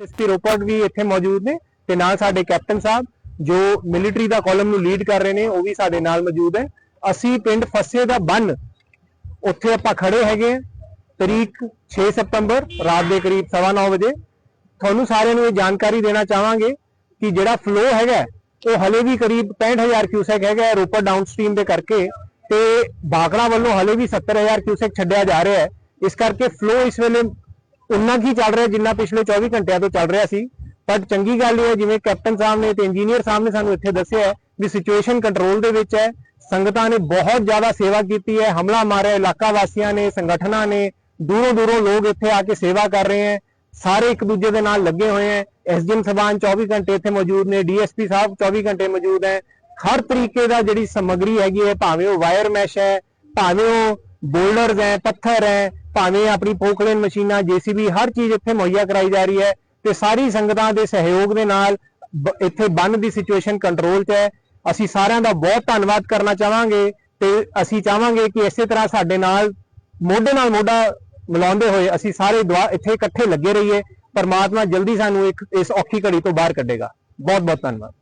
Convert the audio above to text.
SP Ropar ਵੀ ਇੱਥੇ ਮੌਜੂਦ ਨੇ ਤੇ ਨਾਲ ਸਾਡੇ ਕੈਪਟਨ ਸਾਹਿਬ, ਜੋ ਮਿਲਟਰੀ ਦਾ ਕਾਲਮ ਨੂੰ ਲੀਡ ਕਰ ਰਹੇ ਨੇ, ਉਹ ਵੀ ਸਾਡੇ ਨਾਲ ਮੌਜੂਦ ਹੈ ਅਸੀਂ ਪਿੰਡ ਫੱਸੇ ਦਾ ਬੰਨ ਉੱਥੇ ਆਪਾਂ ਖੜੇ ਹੈਗੇ ਹਾਂ। ਤਰੀਕ 6 ਸਤੰਬਰ, ਰਾਤ ਦੇ ਕਰੀਬ 9:30 ਵਜੇ ਤੁਹਾਨੂੰ ਸਾਰਿਆਂ ਨੂੰ ਇਹ ਜਾਣਕਾਰੀ ਦੇਣਾ ਚਾਹਾਂਗੇ ਕਿ ਜਿਹੜਾ ਫਲੋ ਹੈਗਾ, ਉਹ ਹਲੇ ਵੀ ਕਰੀਬ 65000 ਕਿਊਸੈਕ ਹੈਗਾ ਹੈ ਰੋਪੜ ਡਾਊਨਸਟ੍ਰੀਮ ਦੇ ਕਰਕੇ ਤੇ ਬਾਗੜਾ ਵੱਲੋਂ ਹਲੇ ਵੀ 70000 ਕਿਊਸੈਕ ਛੱਡਿਆ ਜਾ ਰਿਹਾ ਹੈ ਇਸ ਕਰਕੇ ਫਲੋ ਇਸ ਵੇਲੇ ਉਨਾ ਕੀ ਚੱਲ ਰਿਹਾ ਜਿੰਨਾ ਪਿਛਲੇ 24 ਘੰਟਿਆਂ ਤੋਂ ਚੱਲ ਰਿਹਾ ਸੀ। ਪਰ ਚੰਗੀ ਗੱਲ ਇਹ ਹੈ, ਜਿਵੇਂ ਕੈਪਟਨ ਸਾਹਿਬ ਨੇ ਤੇ ਇੰਜੀਨੀਅਰ ਸਾਹਿਬ ਨੇ ਸਾਨੂੰ ਇੱਥੇ ਦੱਸਿਆ ਵੀ ਸਿਚੁਏਸ਼ਨ ਕੰਟਰੋਲ ਦੇ ਵਿੱਚ ਹੈ। ਸੰਗਤਾਂ ਨੇ ਬਹੁਤ ਜ਼ਿਆਦਾ ਸੇਵਾ ਕੀਤੀ ਹੈ, ਹਮਲਾ ਮਾਰਿਆ, ਇਲਾਕਾ ਵਾਸੀਆਂ ਨੇ, ਸੰਗਠਨਾਂ ਨੇ, ਦੂਰੋਂ ਦੂਰੋਂ ਲੋਕ ਇੱਥੇ ਆ ਕੇ ਸੇਵਾ ਕਰ ਰਹੇ ਹੈ। ਸਾਰੇ ਇੱਕ ਦੂਜੇ ਦੇ ਨਾਲ ਲੱਗੇ ਹੋਏ ਹੈ। ਐਸਡੀਐਮ ਸਭਾਨ 24 ਘੰਟੇ ਇੱਥੇ ਮੌਜੂਦ ਨੇ, ਡੀਐਸਪੀ ਸਾਹਿਬ 24 ਘੰਟੇ ਮੌਜੂਦ ਹੈ। ਹਰ ਤਰੀਕੇ ਦਾ ਜਿਹੜੀ ਸਮੱਗਰੀ ਹੈਗੀ ਹੈ, ਭਾਵੇਂ ਉਹ ਵਾਇਰ ਮੈਸ਼ ਹੈ, ਭਾਵੇਂ ਉਹ ਬੋਲਡਰਸ ਹੈ, ਪੱਥਰ ਹੈ ਭਾਵੇਂ ਆਪਣੀ ਪੋਕਲੇਨ ਮਸ਼ੀਨਾਂ ਜੀਸੀਬੀ ਹਰ ਚੀਜ਼ ਇੱਥੇ ਮੁਹੱਈਆ ਕਰਾਈ ਜਾ ਰਹੀ ਹੈ ਤੇ ਸਾਰੀ ਸੰਗਤਾਂ ਦੇ ਸਹਿਯੋਗ ਦੇ ਨਾਲ ਬ- ਇੱਥੇ ਬੰਨ ਦੀ ਸਿਚੁਏਸ਼ਨ ਕੰਟਰੋਲ 'ਚ ਹੈ। ਅਸੀਂ ਸਾਰਿਆਂ ਦਾ ਬਹੁਤ ਧੰਨਵਾਦ ਕਰਨਾ ਚਾਹਾਂਗੇ ਤੇ ਅਸੀਂ ਚਾਹਾਂਗੇ ਕਿ ਇਸੇ ਤਰ੍ਹਾਂ ਸਾਡੇ ਨਾਲ ਮੋਢੇ ਨਾਲ ਮੋਢਾ ਮਿਲਾਉਂਦੇ ਹੋਏ ਅਸੀਂ ਸਾਰੇ ਦੁਆ ਇੱਥੇ ਇਕੱਠੇ ਲੱਗੇ ਰਹੀਏ। ਪਰਮਾਤਮਾ ਜਲਦੀ ਸਾਨੂੰ ਇੱਕ ਇਸ ਔਖੀ ਘੜੀ ਤੋਂ ਬਾਹਰ ਕੱਢੇਗਾ। ਬਹੁਤ ਬਹੁਤ ਧੰਨਵਾਦ।